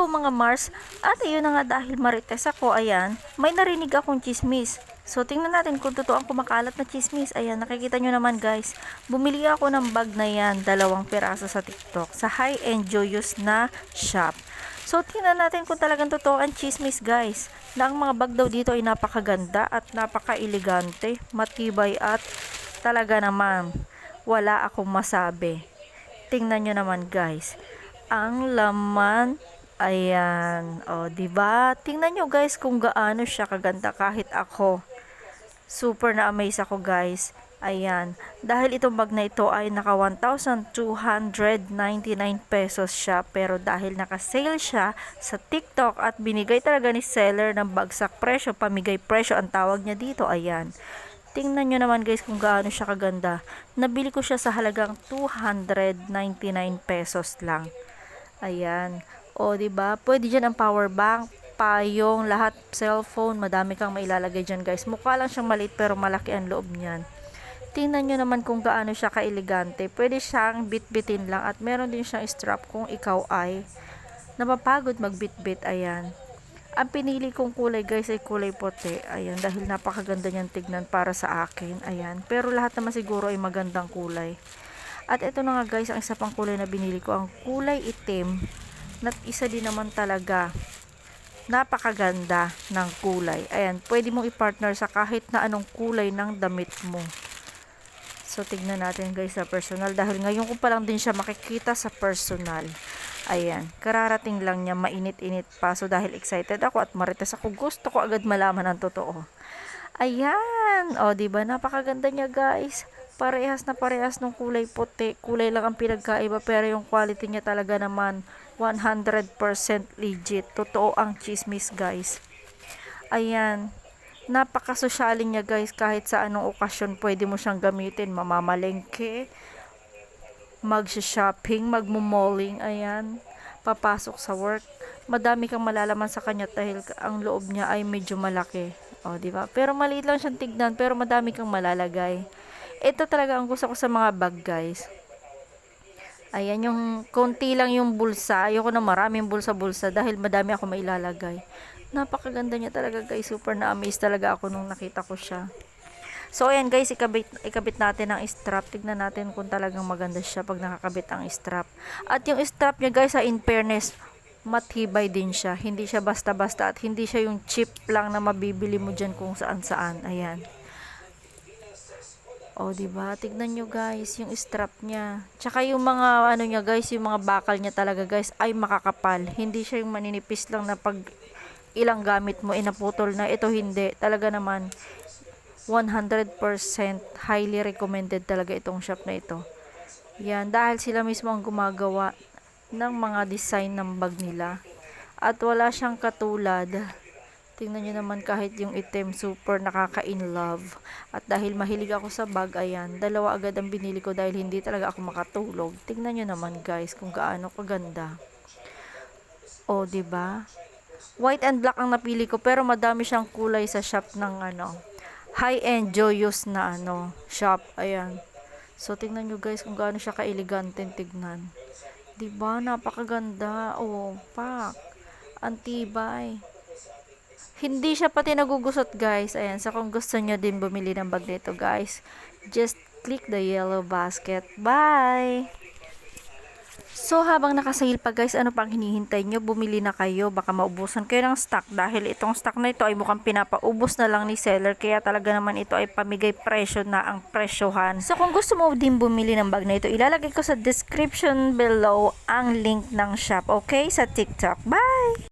Hello mga Mars! At ayun na nga dahil marites ako, ayan, may narinig akong chismis. So tingnan natin kung totoo ang kumakalat na chismis. Ayan, nakikita nyo naman guys. Bumili ako ng bag na yan, dalawang piraso sa TikTok, sa high-end joyous na shop. So tingnan natin kung talagang totoo ang chismis guys. Na ang mga bag daw dito ay napakaganda at napaka-elegante, matibay at talaga naman wala akong masabi. Tingnan nyo naman guys. Ang laman Ayan. O, di ba? Tingnan nyo guys kung gaano siya kaganda kahit ako. Super na amaze ako guys. Ayan. Dahil itong bag na ito ay naka 1,299 pesos siya. Pero dahil naka-sale siya sa TikTok at binigay talaga ni seller ng bagsak presyo, pamigay presyo ang tawag niya dito. Ayan. Tingnan nyo naman guys kung gaano siya kaganda. Nabili ko siya sa halagang 299 pesos lang. Ayan. O, di ba? Pwede diyan ang power bank, payong, lahat, cellphone, madami kang mailalagay diyan, guys. Mukha lang siyang maliit pero malaki ang loob niyan. Tingnan nyo naman kung gaano siya kaelegante. Pwede siyang bitbitin lang at meron din siyang strap kung ikaw ay napapagod magbitbit. Ayan. Ang pinili kong kulay guys ay kulay puti. Ayan, dahil napakaganda niyan tignan para sa akin. Ayan. Pero lahat naman siguro ay magandang kulay. At ito na nga guys, ang isa pang kulay na binili ko, ang kulay itim na isa din naman talaga napakaganda ng kulay. Ayan, pwede mong i-partner sa kahit na anong kulay ng damit mo. So, tignan natin guys sa personal. Dahil ngayon ko pa lang din siya makikita sa personal. Ayan, kararating lang niya, mainit-init pa. So, dahil excited ako at marites ako, gusto ko agad malaman ang totoo. Ayan, o, di ba Napakaganda niya guys. Parehas na parehas ng kulay puti. Kulay lang ang pinagkaiba, pero yung quality niya talaga naman 100% legit. Totoo ang chismis guys. Ayan, napakasosyaling niya guys. Kahit sa anong okasyon pwede mo siyang gamitin. Mamamalengke magsha-shopping magmumalling ayan. Papasok sa work. Madami kang malalaman sa kanya dahil ang loob niya ay medyo malaki. O di ba? Pero maliit lang siyang tignan pero madami kang malalagay ito talaga ang gusto ko sa mga bag guys Ayan, yung konti lang yung bulsa. Ayoko na maraming bulsa-bulsa dahil madami ako mailalagay. Napakaganda niya talaga guys. Super na-amaze talaga ako nung nakita ko siya. So, ayan guys, ikabit, ikabit natin ang strap. Tignan natin kung talagang maganda siya pag nakakabit ang strap. At yung strap niya guys, ha, in fairness, matibay din siya. Hindi siya basta-basta at hindi siya yung cheap lang na mabibili mo dyan kung saan-saan. Ayan. O, di ba? Tignan nyo guys, yung strap niya. Tsaka yung mga ano niya guys, yung mga bakal niya talaga guys ay makakapal. Hindi siya yung maninipis lang na pag ilang gamit mo inaputol na. Ito hindi. Talaga naman 100% highly recommended talaga itong shop na ito. Yan, dahil sila mismo ang gumagawa ng mga design ng bag nila. At wala siyang katulad Tingnan nyo naman kahit yung item super nakaka-in love. At dahil mahilig ako sa bag, ayan, dalawa agad ang binili ko dahil hindi talaga ako makatulog. Tingnan nyo naman guys kung gaano kaganda. O, oh, ba diba? White and black ang napili ko pero madami siyang kulay sa shop ng ano, high-end joyous na ano, shop. Ayan. So, tingnan nyo guys kung gaano siya ka-elegante tignan. Diba? Napakaganda. Oh, pak. Antibay. Hindi siya pati nagugusot guys. Ayan, so kung gusto nyo din bumili ng bag nito guys, just click the yellow basket. Bye! So habang nakasale pa guys, ano pang hinihintay nyo? Bumili na kayo, baka maubusan kayo ng stock dahil itong stock na ito ay mukhang pinapaubos na lang ni seller kaya talaga naman ito ay pamigay presyo na ang presyohan. So kung gusto mo din bumili ng bag na ito, ilalagay ko sa description below ang link ng shop, okay? Sa TikTok. Bye!